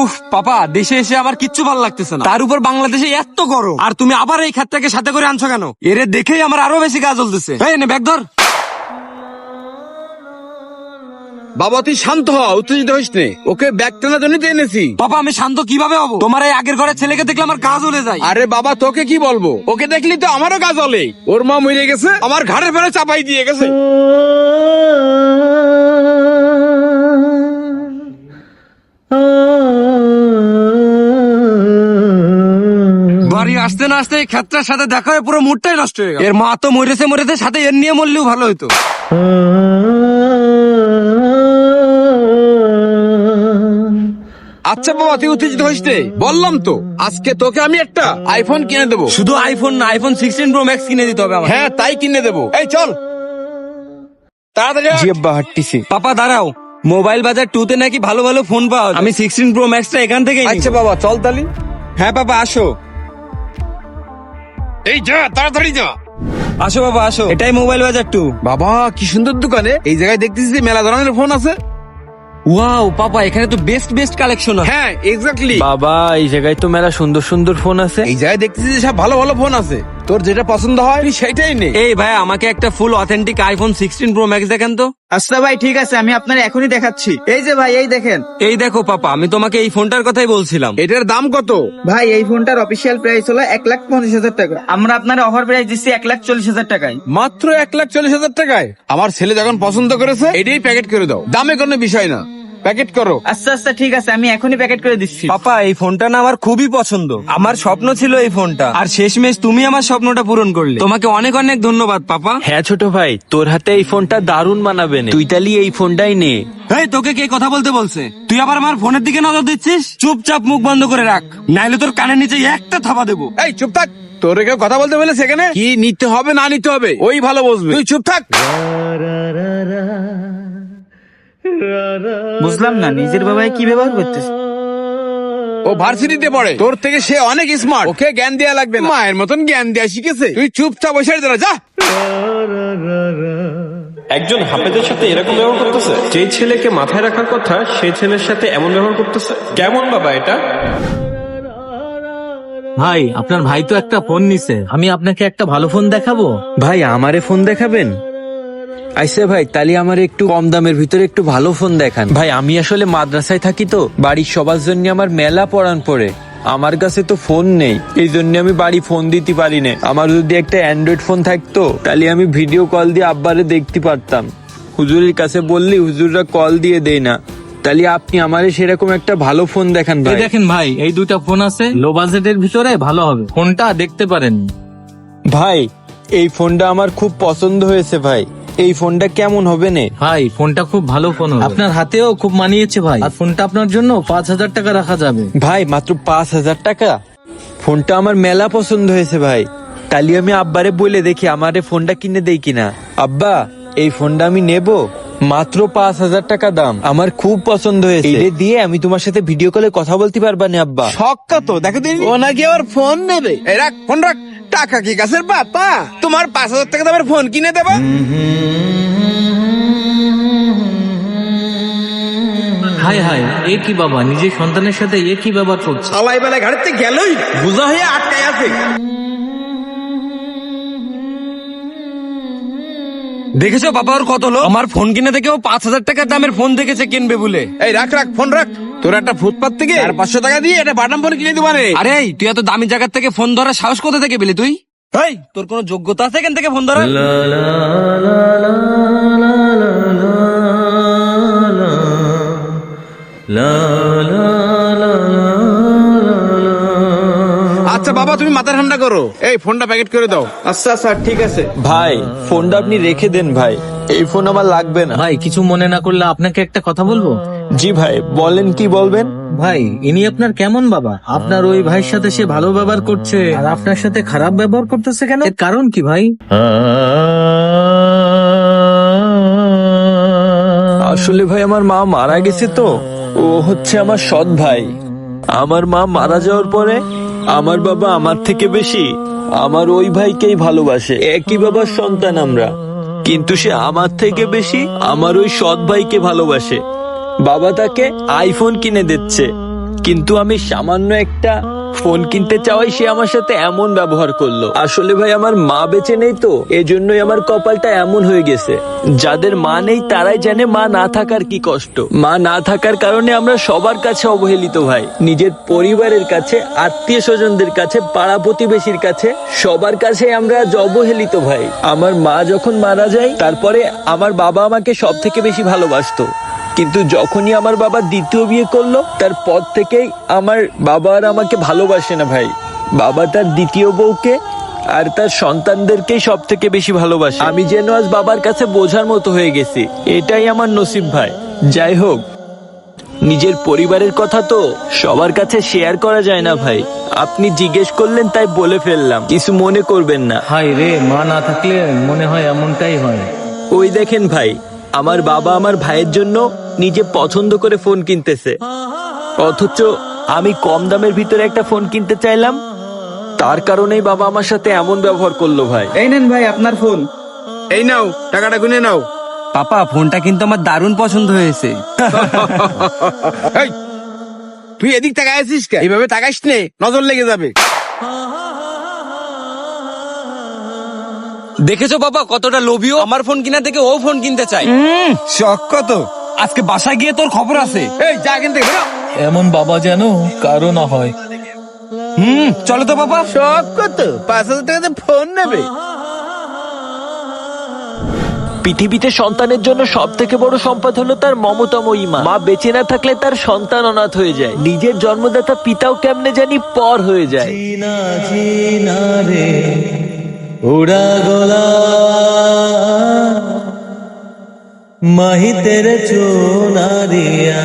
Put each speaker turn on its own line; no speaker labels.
উফ পাপা দেশে এসে আবার কিচ্ছু ভালো লাগতেছে না। তার উপর বাংলাদেশে এত গরম। আর তুমি আবার এই খাতটাকে সাথে করে আনছো কেন? এরে দেখেই আমার আরও বেশি কাজ চলতেছে ব্যাগ ধর।
বাবা তুই শান্ত হ উত্তেজিত হইস নে। ওকে ব্যাগ টানার জন্য এনেছি।
পাপা আমি শান্ত কীভাবে হব? তোমার এই আগের ঘরের ছেলেকে দেখলে আমার কাজ হলে যায়।
আরে বাবা তোকে কি বলব? ওকে দেখলি তো আমারও কাজ হলে ওর মা মরে গেছে আমার ঘাড়ের ফেলে চাপাই দিয়ে গেছে।
আসতে না আসতে ক্ষেত্রের সাথে দেখা হয়ে পুরো মুডটাই নষ্ট হয়ে গেল। এর মা তো মরেছে মরেছে সাথে এর নিয়ে মরলেও ভালো হতো
আচ্ছা বাবা তুই উত্তেজিত হইস বললাম তো আজকে তোকে আমি একটা আইফোন কিনে দেবো।
শুধু আইফোন না আইফোন সিক্সটিন প্রো ম্যাক্স কিনে দিতে হবে আমার
হ্যাঁ তাই কিনে দেবো। এই চল। তাড়াতাড়ি আয়।
আব্বা হাঁটতেছি।
পাপা দাঁড়াও। মোবাইল বাজার টু তে নাকি ভালো ভালো ফোন পাওয়া যায়। আমি সিক্সটিন প্রো ম্যাক্সটা এখান থেকে
আচ্ছা বাবা চল তালি
হ্যাঁ বাবা আসো।
এই যা তাড়াতাড়ি যা।
আসো বাবা আসো। এটাই মোবাইল বাজার টু।
বাবা কি সুন্দর দোকানে। এই জায়গায় দেখতেছি যে মেলা ধরনের ফোন আছে?
ওয়াও পাপা এখানে তো বেস্ট বেস্ট কালেকশন আছে।
হ্যাঁ এক্স্যাক্টলি
বাবা এই জায়গায় তো মেলা সুন্দর সুন্দর ফোন আছে।
এই জায়গায় দেখতেছি যে সব ভালো ভালো ফোন আছে। তোর যেটা পছন্দ হয় তুই সেটাই নে
এই ভাই আমাকে একটা full authentic iPhone sixteen pro max দেখেন তো।
আচ্ছা ভাই ঠিক আছে আমি আপনার এখনই দেখাচ্ছি। এই যে ভাই এই দেখেন।
এই দেখো পাপা আমি তোমাকে এই ফোনটার কথাই বলছিলাম।
এটার দাম কত?
ভাই এই ফোনটার অফিসিয়াল প্রাইস হলো এক লাখ পঞ্চাশ হাজার টাকা। আমরা আপনার অফার প্রাইস দিচ্ছি এক লাখ চল্লিশ হাজার টাকায়।
মাত্র এক লাখ চল্লিশ হাজার টাকায়? আমার ছেলে যখন পছন্দ করেছে এটাই প্যাকেট করে দাও। দামে কোনো বিষয় না। প্যাকেট করো।
আচ্ছা আচ্ছা ঠিক আছে আমি এখনই প্যাকেট করে দিচ্ছি।
পাপা এই ফোনটা না আমার খুবই পছন্দ। আমার স্বপ্ন ছিল এই ফোনটা। আর শেষমেশ তুমি আমার স্বপ্নটা পূরণ করলে। তোমাকে অনেক অনেক ধন্যবাদ পাপা।
হ্যাঁ ছোট ভাই তোর হাতে এই ফোনটা দারুণ মানাবে নে। তুই তালি এই ফোনটাই নে।
এই তোকে কে কথা বলতে বলছে? তুই আবার আমার ফোনের দিকে নজর দিচ্ছিস? চুপচাপ মুখ বন্ধ করে রাখ। নাইলে তোর কানের নিচে একটা থাবা দেবো।
এই চুপ থাক। তোর কেউ কথা বলতে বলে সেখানে কি নিতে হবে না নিতে হবে? ওই ভালো বসবে। তুই চুপ থাক।
বুঝলাম না নিজের বাবাই কি ব্যবহার করতেছে?
ও ভার্সিটিতে পড়ে। তোর থেকে সে অনেক স্মার্ট ওকে জ্ঞান দেওয়া লাগবে না। মায়ের মতন জ্ঞান দেওয়া শিখেছে। তুই চুপচাপ বসে দাঁড়া যা।
একজন হাফেজের সাথে এরকম ব্যবহার করতেছে? যে ছেলেকে মাথায় রাখার কথা সেই ছেলের সাথে এমন ব্যবহার করতেছে? কেমন বাবা এটা?
ভাই আপনার ভাই তো একটা ফোন নিছে। আমি আপনাকে একটা ভালো ফোন দেখাবো?
ভাই আমারে ফোন দেখাবেন? আইসে ভাই তালি আমার একটু কম দামের ভিতরে একটু ভালো ফোন দেখান। ভাই আমি আসলে মাদ্রাসায় থাকি তো বাড়ির সবার জন্য আমার মেলা পড়ান পড়ে। আমার কাছে তো ফোন নেই এই জন্য আমি বাড়ি ফোন দিতে পারি না। আমার যদি একটা অ্যান্ড্রয়েড ফোন থাকতো তাহলে আমি ভিডিও কল দিয়ে আব্বারে দেখতে পারতাম। হুজুরের কাছে বললি হুজুররা কল দিয়ে দেয় না। তাহলে আপনি আমারে সেরকম একটা ভালো ফোন দেখান ভাই।
দেখেন ভাই এই দুইটা ফোন আছে লো বাজেটের ভিতরে ভালো হবে। ফোনটা দেখতে পারেন।
ভাই এই ফোনটা আমার খুব পছন্দ হয়েছে ভাই। এই ফোনটা কেমন হবে নে?
ভাই ফোনটা খুব ভালো ফোন হবে। আপনার হাতেও খুব মানিয়েছে ভাই। আর ফোনটা আপনার জন্য পাঁচ হাজার টাকা রাখা যাবে।
ভাই মাত্র পাঁচ হাজার টাকা? ফোনটা আমার মেলা পছন্দ হয়েছে ভাই। তাহলে আমি আব্বারে বলে দেখি আমারে ফোনটা কিনে দেই কিনা। আব্বা এই ফোনটা আমি নেব। মাত্র পাঁচ হাজার টাকা দাম। আমার খুব পছন্দ হয়েছে। এটা দিয়ে আমি তোমার সাথে ভিডিও কলে কথা বলতে পারবা না আব্বা।
শক্কা তো দেখো দিন ও নাকি আবার ফোন নেবে? এই রাখ ফোন রাখ। টাকা কি গাছের পাতা তোমার পাঁচ হাজার টাকা দামের ফোন কিনে দেবো?
হাই হাই এ কি বাবা নিজের সন্তানের সাথে এ কি ব্যবহার করছে?
সালাই বেলা ঘাড়িতে গেলই বুঝা হয়ে আটকায় আছে।
দেখেছ বাবা ওর কত লোক? আমার ফোন কিনে থেকে ও পাঁচ হাজার টাকার দামের ফোন দেখেছে কিনবে বলে।
এই রাখ রাখ ফোন রাখ। তোর একটা ফুটপাত থেকে আর পাঁচশো টাকা দিয়ে এটা বাটাম ফোন কিনে দেবো রে
আরে তুই এত দামি জায়গার থেকে ফোন ধরার সাহস কোথা থেকে পেলি তুই এই তোর কোনো যোগ্যতা আছে এখান থেকে ফোন ধরার
আচ্ছা বাবা তুমি মাথা ঠান্ডা করো এই ফোনটা প্যাকেট করে দাও
আচ্ছা আচ্ছা ঠিক আছে
ভাই ফোনটা আপনি রেখে দেন ভাই এই ফোন আমার লাগবে না।
ভাই কিছু মনে না করলে আপনাকে একটা কথা বলব?
জি ভাই বলেন কি বলবেন?
ভাই ইনি আপনার কেমন বাবা? আপনার ওই ভাইয়ের সাথে সে ভালো ব্যবহার করছে। আর আপনার সাথে খারাপ ব্যবহার করতেছে কেন? এর কারণ কি ভাই?
আসলে ভাই আমার মা মারা গেছে তো। ও হচ্ছে আমার সৎ ভাই। আমার মা মারা যাওয়ার পরে আমার বাবা আমার থেকে বেশি। আমার ওই ভাইকেই ভালোবাসে। একই বাবার সন্তান আমরা। কিন্তু সে আমার থেকে বেশি আমার ওই সৎ ভাইকে ভালোবাসে। বাবা তাকে আইফোন কিনে দিচ্ছে। কিন্তু আমি সামান্য একটা ফোন কিনতে চাওয়াই সে আমার সাথে এমন ব্যবহার করল। আসলে ভাই, আমার মা বেঁচে নেই তো, এজন্যই আমার কপালটা এমন হয়ে গেছে। যাদের মা নেই, তারাই জানে মা না থাকার কি কষ্ট। মা না থাকার কারণে আমরা সবার কাছে অবহেলিত ভাই। নিজের পরিবারের কাছে আত্মীয় স্বজনদের কাছে, পাড়া প্রতিবেশীর কাছে, সবার কাছে আমরা আজ অবহেলিত ভাই। আমার মা যখন মারা যায়, তারপরে আমার বাবা আমাকে সব থেকে বেশি ভালোবাসতো। কিন্তু যখনই আমার বাবা দ্বিতীয় বিয়ে করল তার পর থেকেই আমার বাবা আর আমাকে ভালোবাসে না ভাই। বাবা তার দ্বিতীয় বউকে আর তার সন্তানদেরকেই সব থেকে বেশি ভালোবাসে। আমি যেন আজ বাবার কাছে বোঝার মতো হয়ে গেছি। এটাই আমার নসিব ভাই। যাই হোক নিজের পরিবারের কথা তো সবার কাছে শেয়ার করা যায় না ভাই। আপনি জিজ্ঞেস করলেন তাই বলে ফেললাম। কিছু মনে করবেন না।
হাই রে মা না থাকলে মনে হয় এমনটাই হয়।
ওই দেখেন ভাই আমার বাবা আমার ভাইয়ের জন্য নিজে পছন্দ করে ফোন কিনতেছে। অথচ আমি কম দামের ভিতরে একটা ফোন কিনতে চাইলাম। তার কারণেই বাবা আমার সাথে এমন ব্যবহার করল ভাই।
এই নেন ভাই আপনার ফোন।
এই নাও টাকাটা গুনে নাও।
পাপা ফোনটা কিন্তু আমার দারুণ পছন্দ হয়েছে।
তুই এদিক তাকায় আছিস এইভাবে তাকাইস নে নজর লেগে যাবে।
দেখেছ বাবা কতটা লোভীও আমার ফোন কিনা থেকে ও ফোন কিনতে চাই শখ কত? আজকে বাসায় গিয়ে তোর খবর আছে।
এই যা কিনতে
এমন বাবা যেন কারও না হয়।
হুম চলো তো বাবা।
শখ কত? পাঁচ হাজার টাকাতে ফোন নেবে।
পৃথিবীতে সন্তানের জন্য সব থেকে বড় সম্পদ হলো তার মমতাময়ী মা মা বেঁচে না থাকলে তার সন্তান অনাথ হয়ে যায়। নিজের জন্মদাতা পিতাও কেমনে জানি পর হয়ে যায়।
উড়া গলা। মাহি তেরে চো নারিয়া